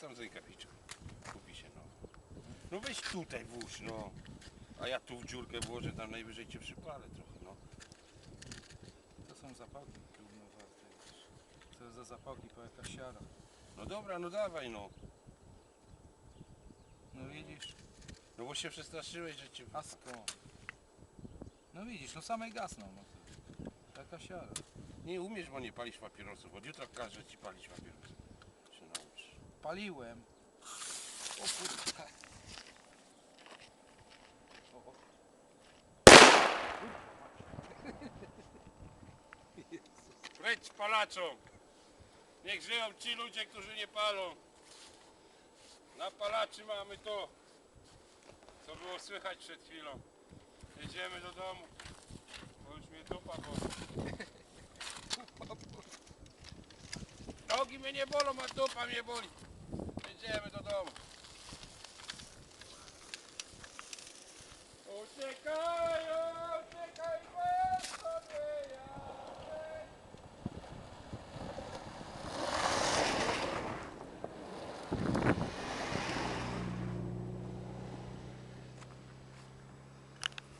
tam z rękawiczką. Kupi się no. No weź tutaj włóż, no. A ja tu w dziurkę włożę, tam najwyżej cię przypalę trochę, no. To są zapałki już. Co za zapałki, po jaka siara. No dobra, no dawaj no. No widzisz, No bo się przestraszyłeś, że cię... a skąd? No widzisz, no same gasną. No to. Jaka siara. Nie umiesz, bo nie palisz papierosów. Od jutra każę ci palić papierosy. Się nauczysz. Paliłem. O o. Precz palaczom! Niech żyją ci ludzie, którzy nie palą. Na palaczy mamy to, co było słychać przed chwilą. Jedziemy do domu, bo już mnie dupa boli. Nogi mnie nie bolą, a dupa mnie boli. Mexico!